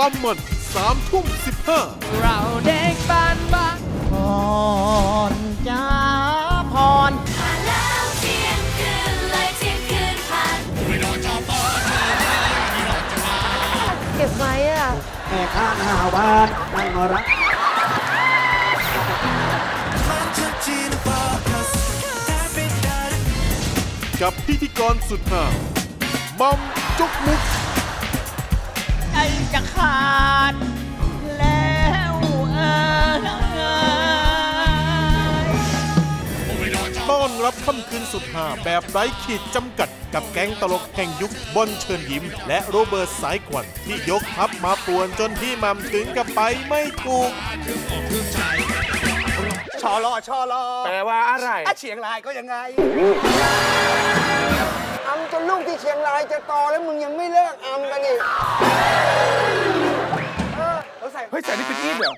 ความมันสามทุ่มสิบห้าเราเด็กบ้านบ้านพรจ้าพรแล้วเที่ยงคืนเลยเที่ยงคืนผ่านเก็บไว้อะแม่ข้าหน้าบ้านนั่งรักกับพิธีกรสุดหามัมจกมุก ใจจะขาด แล้วเอ่ยต้อนรับค่ำคืนสุดหาแบบไร้ขีดจำกัดกับแก๊งตลกแห่งยุคบอลเชิญยิ้ม และโรเบิร์ตสายขวัญที่ยกทัพมาป่วนจนพี่หมัมถึงกับไปไม่ถูก ชอรอชอรอแปลว่าอะไรอะเฉียงรายก็ยังไง อำจนลูกที่เชียงรายจะโตแล้วมึงยังไม่เลิกอำกันอีกเราใส่เฮ้ยใส่นี่เป็นอีดเหรอ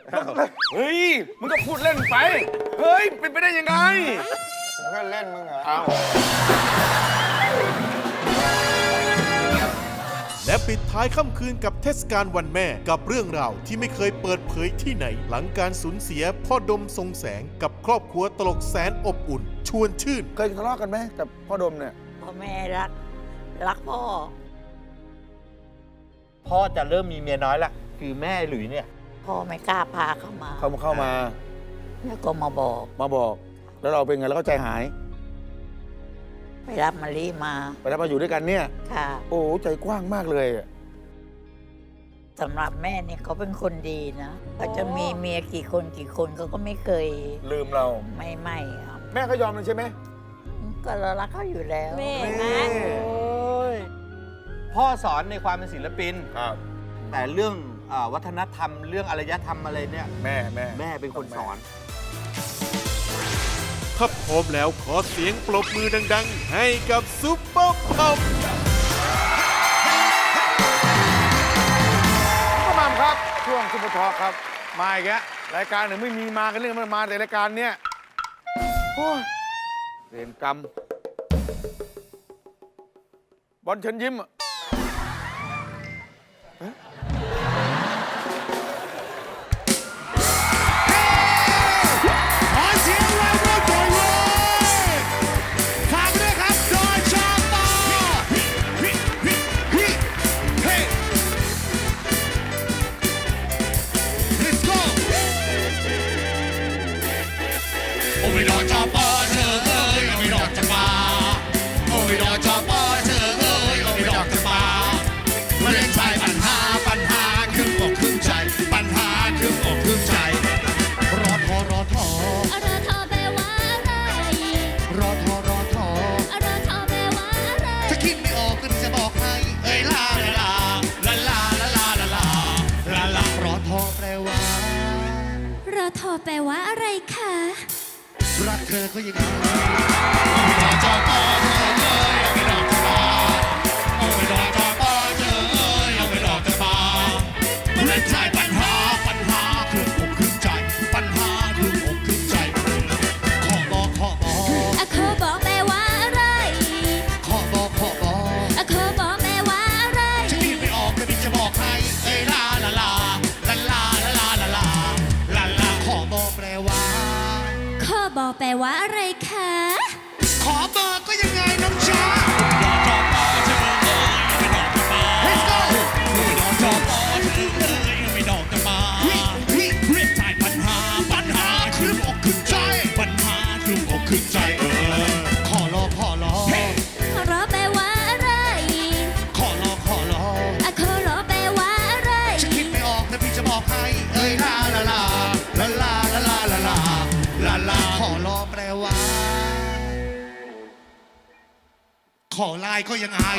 เฮ้ยมึงก็พูดเล่นไป เฮ้ย เป็นไปได้ยังไงผมก็เล่นมึงเหรอเอาและปิดท้ายค่ำคืนกับเทศกาลวันแม่กับเรื่องราวที่ไม่เคยเปิดเผยที่ไหน หลังการสูญเสียพ่อดมทรงแสงกับครอบครัวตลกแสนอบอุ่น ชวนชื่น เคยทะเลาะกันไหมกับพ่อดมเนี่ย พ่อแม่รัก รักพ่อ พ่อจะเริ่มมีเมียน้อยละ คือแม่หลุยเนี่ย พ่อไม่กล้าพาเข้ามา เข้ามาเข้ามา แล้วก็มาบอก มาบอก แล้วเราเป็นไงแล้วก็ใจหาย ไปรับมารีมา ไปแล้วมาอยู่ด้วยกันเนี่ย ค่ะ โอ้ใจกว้างมากเลยอะสำหรับแม่เนี่ยเขาเป็นคนดีนะเขาจะมีเมียกี่คนกี่คนเขาก็ไม่เคยลืมเรา ไม่ไม่ครับ แม่ก็ยอมเลยใช่ไหม ก็เรารักเขาอยู่แล้วแม่นี่พ่อสอนในความเป็นศิลปิน ครับ แต่เรื่องอาวัฒนธรรมเรื่องอารยธรรมอะไรเนี่ย แม่แม่ แม่เป็นคนสอน ถ้าพร้อมแล้วขอเสียงปรบมือดัง ๆ ให้กับซุปเปอร์พัมก็มามครับ ช่วงซุปเปอร์ทอล์คครับ มาอีกแล้วรายการหนึ่งไม่มีมากันเรื่องมันมาแต่รายการเนี้ยโอ้ย เวรกรรม บอลเชิญยิ้มอะ รักเธอก็ยังไว่าอะไร ก็ยังอาย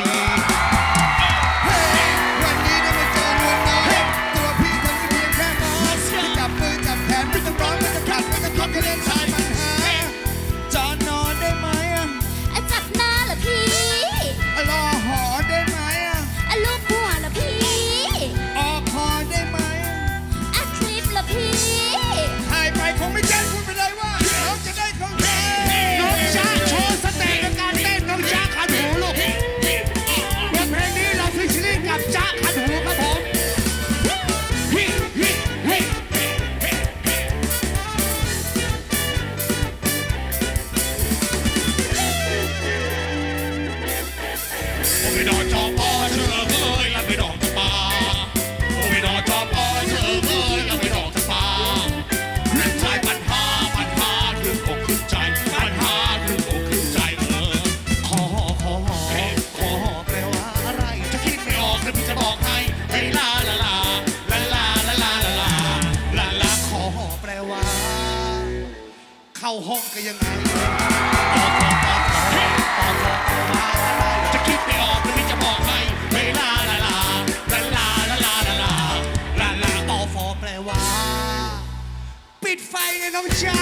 น้องจ้า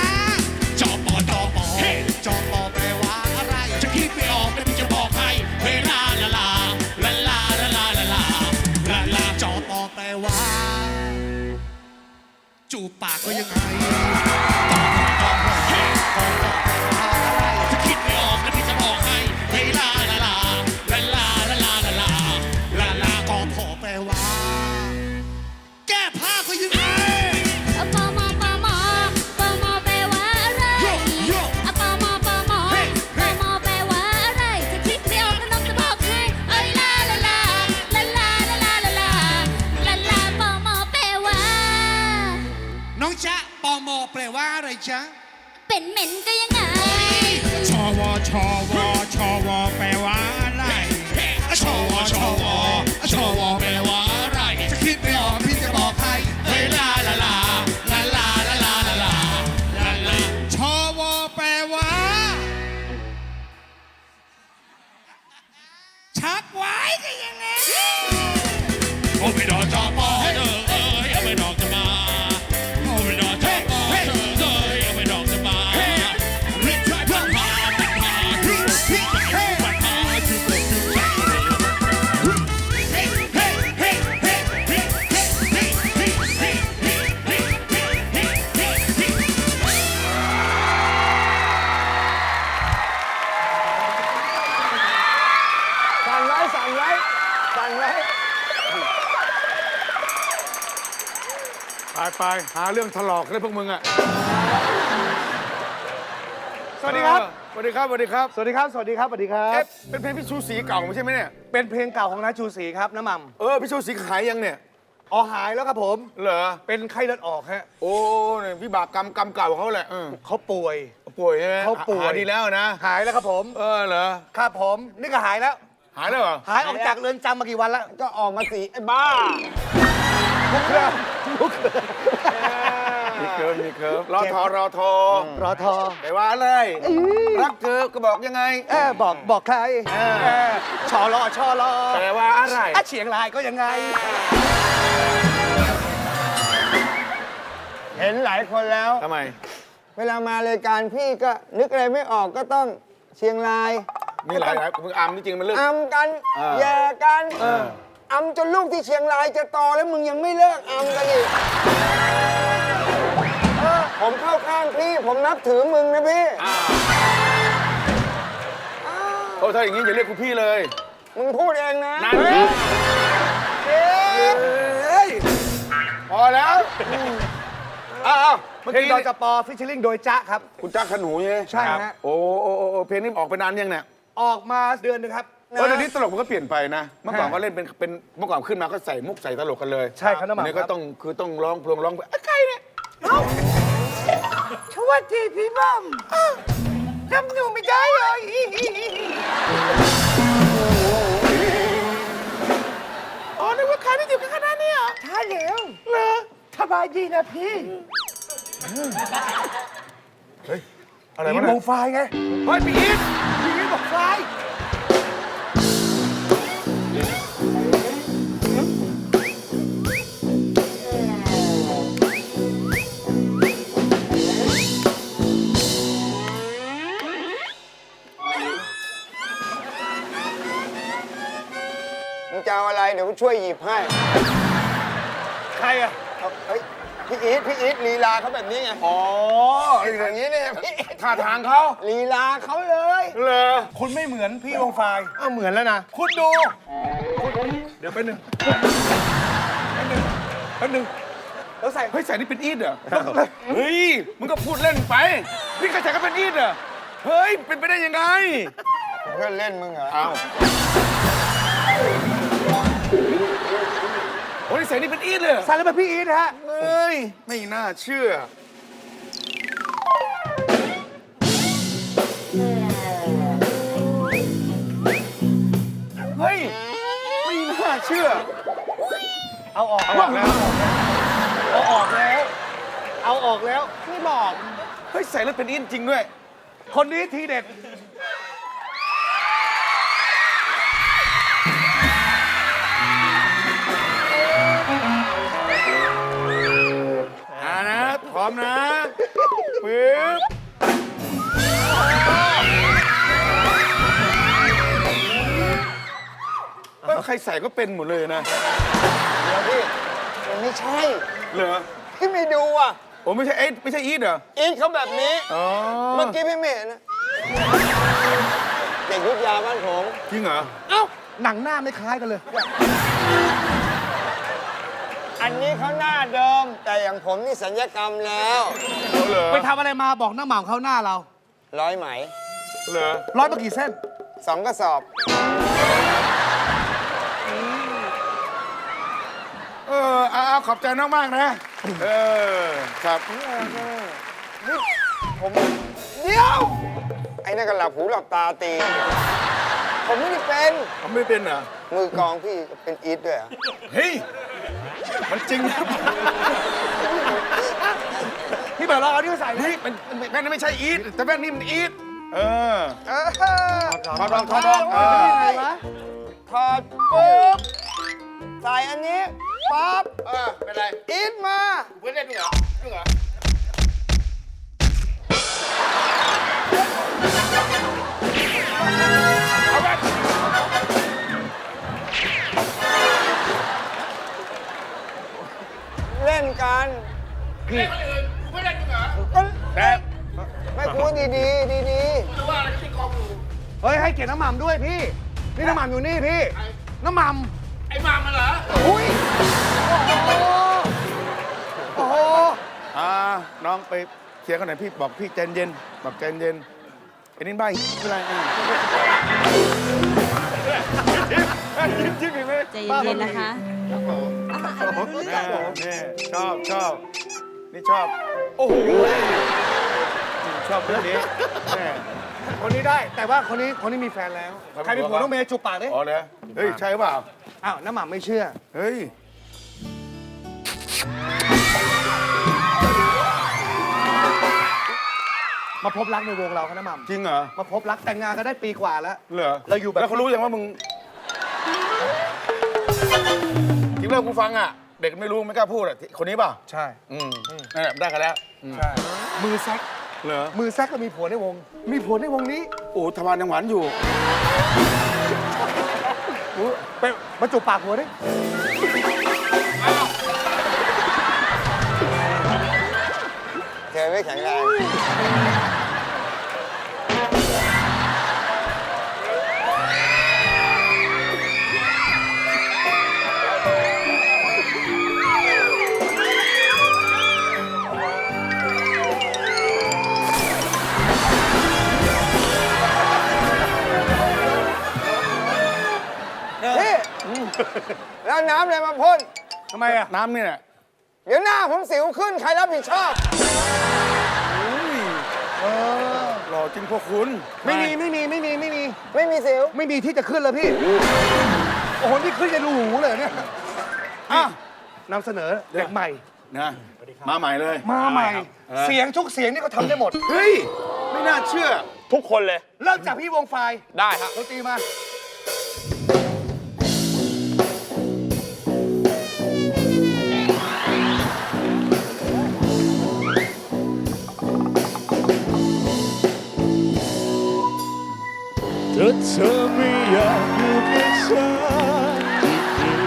จอปอจอปอเฮ้จอปอแปลว่าอะไร จะคิดไม่ออกแต่วจะบอกให้เวลาละลาละลาละลาละลาละลาจอปอแปลว่า จูปากก็ยังไง จ้าเป็นเหม็น สั่งไว้สั่งไว้สั่งไว้ไปไปหาเรื่องถลอกเลยพวกมึงอะสวัสดีครับเออสวัสดีครับ สวัสดีครับ สวัสดีครับ สวัสดีครับ สวัสดีครับ เอ๊ะ เป็นเพลงพี่ชูศรีเก่าไม่ใช่ไหมเนี่ย เป็นเพลงเก่าของน้าชูศรีครับน้ำหม่เออ พี่ชูศรีขายยังเนี่ยำอ๋อหายแล้วครับผม เหรอ เป็นไข้เลือดออกฮะ โอ้เนี่ยพี่บาปกรรมกรรมเก่าของเขาแหละเออเขาป่วย ป่วยใช่ไหมเขาป่วยหดีแล้วนะ หายแล้วครับผม เออ เหรอ ครับผม นี่ก็หายแล้ว หายแล้วเหรอหายออกจากเรือนจำมากี่วันแล้ว ก็ออกมาสีไอ้บ้ามีเคิร์ฟมีเคิร์ฟรอทอรอทอรอทอแต่ว่าอะไรรักเธอก็บอกยังไง เออบอกบอกใครเออชอรอชอรอแต่ว่าอะไร อะเฉียงรายก็ยังไง เห็นหลายคนแล้ว ทำไม เวลามารายการพี่ก็นึกอะไรไม่ออกก็ต้องเชียงราย มีหลายหลายมึงอามจริงๆมันเลิกอำกันเออแย่กันอำจนลูกที่เชียงรายจะโตแล้วมึงยังไม่เลิกอำกันอีกเออผมเข้าข้างพี่ ผมนับถือมึงนะพี่โอ้ถ้าอย่างนี้อย่าเรียกคุณพี่เลยมึงพูดเองนะนั่นไงเฮ้ยพอแล้วอ้าวเมื่อเพลงกี้ดอยจปอฟิชเชอร์ลิงโดยจ๊ะครับ คุณจ้าขนูใช่ไหมใช่ฮะ โอ้โอ้โอ้โอ้เพลงนี้ออกไปนานยังเนี่ย ออกมาเดือนหนึงครับเออเดี๋ยวนี้ตลกมันก็เปลี่ยนไปนะ เมื่อก่อนก็เล่นเป็นเป็นเมื่อก่อนขึ้นมาก็ใส่มุกใส่ตลกกันเลยใช่ครับน้ำหม่ำอันี้ครัก็บต้องคือต้องร้องเพลงร้องไปใครเนี่ยสวัสดีพี่บ้อมจำหนูไม่ได้เลยอ๋อนึกว่าใครที่อยู่กันขนาดนี้เหรอใช่แล้วเหรอสบายดีนะพี่อะไรผีวะโมเนี่ยไฟไงเฮ้ยปีอีทผีโม ไฟมึงจะเอาอะไรเดี๋ยวกูช่วยหยิบให้ ใครอะเอาเฮ้ย พี่อีทพี่อีทลีลาเขาแบบนี้ไงอ๋ออย่างนี้เนี่ยพี่อีทท่าทางเขาลีลาเขาเลยเหรอคุณไม่เหมือนพี่โมไฟอ้าวเหมือนแล้วนะคุณดู เดี๋ยวแป๊บนึงแป๊บนึงแป๊บนึงแล้วใส่เฮ้ยใส่นี่เป็นอีทเหรอเฮ้ยมึงก็พูดเล่นไปพี่กระแสก็เป็นอีทเหรอเฮ้ยเป็นไปได้ยังไง เพื่อนเล่นมึงเหรออ้าว โอ้ยใส่นี่เป็นอีทเลยเหรอใส่แล้วเป็นพี่อีทนะฮะเฮ้ย ไม่น่าเชื่อ เฮ้ย ไม่น่าเชื่อ เอาออกเอาออกแล้ว เอาออกแล้ว เอาออกแล้ว ไม่บอก เฮ้ฮ้ยใส่แล้วเป็นอินจริงด้วย คนนี้ทีเด็ด มนะปึ๊บเอ้ยใครใส่ก็เป็นหมดเลยนะเดี๋ยวพี่มันไม่ใช่เหรอพี่ไม่ดูอะโอ้ไม่ใช่เอ็ดไม่ใช่อีทเหรออีทเขาแบบนี้ อ๋อเมื่อกี้พี่ไม่เห็นนะเด็กยุทธยาบ้านผมจริงเหรอหนังหน้าไม่คล้ายกันเลย อันนี้เขาหน้าเดิม แต่อย่างผมนี่สัญญกรรมแล้วเหรอไปทำอะไรมาบอกหน้าหม่ำเขาหน้าเรา ร้อยไหมเหรอร้อยมากี่เส้น สองกระสอบ เออเอาเอาขอบใจน้องมากนะ เออ ครับ ผมเดี๋ยว ไอ้นั่นก็หลับหูหลับตาตี ผมไม่ได้เป็นเขาไม่เป็นเหรอ มือกลองพี่เป็นอีทด้วยเหรอเฮ้ย มันจริงนะพี่เบิร์ดเราเอาที่มาใส่เฮ้ยมันมันแว่นนี่ไม่ใช่อีทแต่แว่นนี่มันอีทเออเออถอดรองถอดรองเออถอดปุ๊บใส่อันนี้ปั๊บเออเป็นไรอีทมาเพื่อนเล่นด้วยเหรอด้วยเหรอ เล่นคนอื่นกูไม่เล่นด้วยเหรอก็แต่ไม่พูดดีๆดีหรือว่าอะไรที่กองอยู่เฮ้ยให้เกียรติน้ำหม่ำด้วยพี่ นี่น้ำหม่ำอยู่นี่พี่ น้ำหม่ไอ้มามาเหรอำอุ้ยโอ้โห อ่าน้องไปเคลียร์กันหน่อยพี่บอกพี่ใจเย็นบอกใจเย็นไอ้นี่ใบไม่เป็นไรอะยิ้มยิ้มอีกไหมใจเย็นๆนะคะนี่ชอบชอบ นี่ชอบ โอ้โหชอบเรื่องนี้แม่คนนี้ได้แต่ว่าคนนี้คนนี้มีแฟนแล้ว ใครเป็นผัวน้องเมย์จูบปากดิอ๋อเลยเฮ้ย ใช่เปล่า อ้าวน้ำหม่ำไม่เชื่อ เฮ้ย มาพบรักในวงเราครับน้ำหม่จริงเหรอำมาพบรักแต่งงานกันได้ปีกว่าแล้ว เหรอเราอยู่แบบ แล้วเขารู้ยังว่ามึงจริงแล้วกูฟังอะ เด็กไม่รู้ไม่กล้าพูดอะคนนี้เปล่าใช่ อืมนั่นแหละได้กันแล้วอืมใช่ มือแซกเหรอมือแซกก็มีผัวในวง มีผัวในวงนี้โอ้ทวารยังหวานอยู่ไปมาจูบปากผัวดิๆเธอไม่แข็งแรง แล้วน้ำอะไรมาพ่น ทำไมอะน้ำเนี่ยเดี๋ยวหน้าผมสิวขึ้นใครรับผิดชอบ หล่อจริงพวกคุณไม่มีไม่มีไม่มีไม่มี ไม่มีสิว ไม่มีที่จะขึ้นแล้วพี่ โอ้โห นี่ขึ้นจะรูหูเลยเนี่ยอะนำเสนอเด็กใหม่ นะมาใหม่เลย มาใหม่เออเสียงทุกเสียงนี่เขาทำได้หมด เฮ้ย ไม่น่าเชื่อ ทุกคนเลย เริ่มจากพี่วงไฟได้ครับดนตรีมา ยู่กับฉัน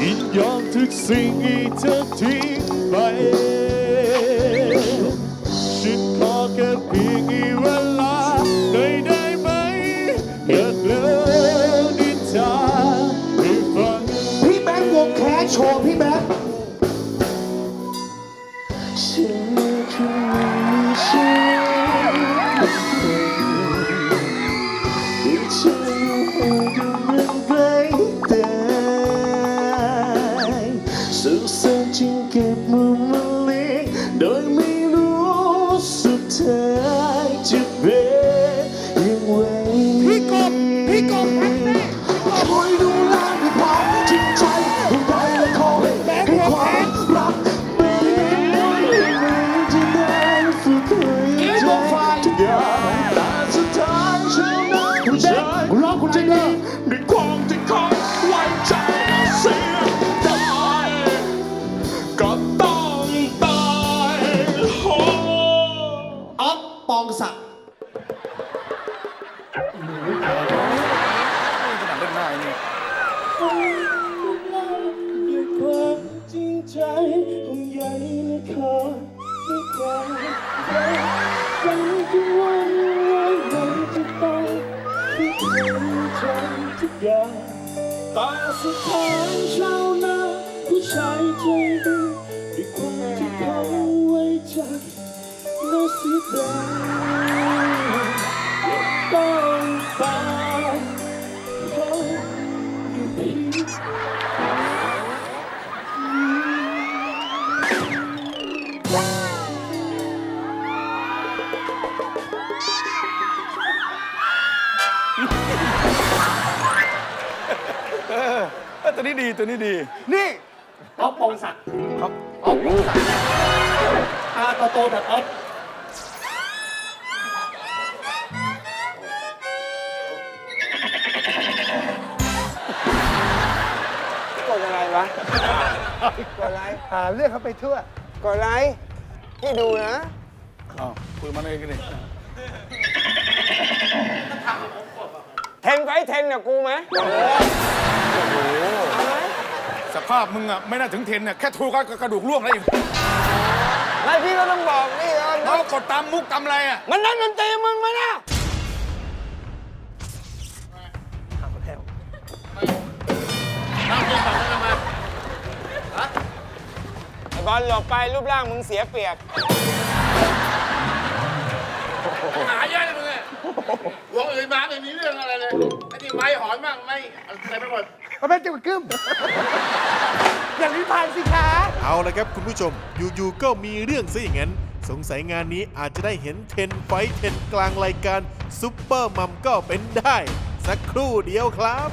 ยินยอมทุกสิ่งที่เธอทิ้งไป ฉันขอแค่เพียงอีกเวลาหน่อยได้ไหมอยากเล่านิทานให้ฟัง พี่แบงค์วงแคสโชว์พี่แบงค์ ฉัน แต่สุดท้ายชาวนาผู้ชายใจดีด้วยความที่เขาไว้ใจน่าเสียดายต้องตา ตัวนี้ดีตัวนี้ดีนี่อ๊อฟปองศักดิ์ครับอ๊อฟปองศักดิ์ตาโตๆแบบอ๊อฟกดอะไรวะกดอะไรหาเรื่องเขาไปทั่วกดอะไรพี่ดูนะอ้าวคุยมาเลยกันดิเทนไฟเทนกับกูไหม สภาพมึงอะไม่น่าถึงเทนเนี่ยแค่ถูกก็กระดูกร่วงแล้วอีกไม่พี่ก็ต้องบอกนี่ก่อนเขากดตามมุกตามอะไรอะมันนั่นดนตรีมึงไหมนะไอ้บอลหลบไปรูปร่างมึงเสียเปรียบหาเยอะเลยมึงอะหัวอื่นมาไม่มีเรื่องอะไรเลยไอ้นี่ไม้หอนบ้างไม่อะไรไปหมด มาเป็นเจ้ากึ้มอย่างนี้ผ่านสิคะเอาละครับคุณผู้ชม อยู่ๆก็มีเรื่องซะอย่างนั้น สงสัยงานนี้อาจจะได้เห็นเทนไฟเทนกลางรายการซุปเปอร์มัมก็เป็นได้ สักครู่เดียวครับ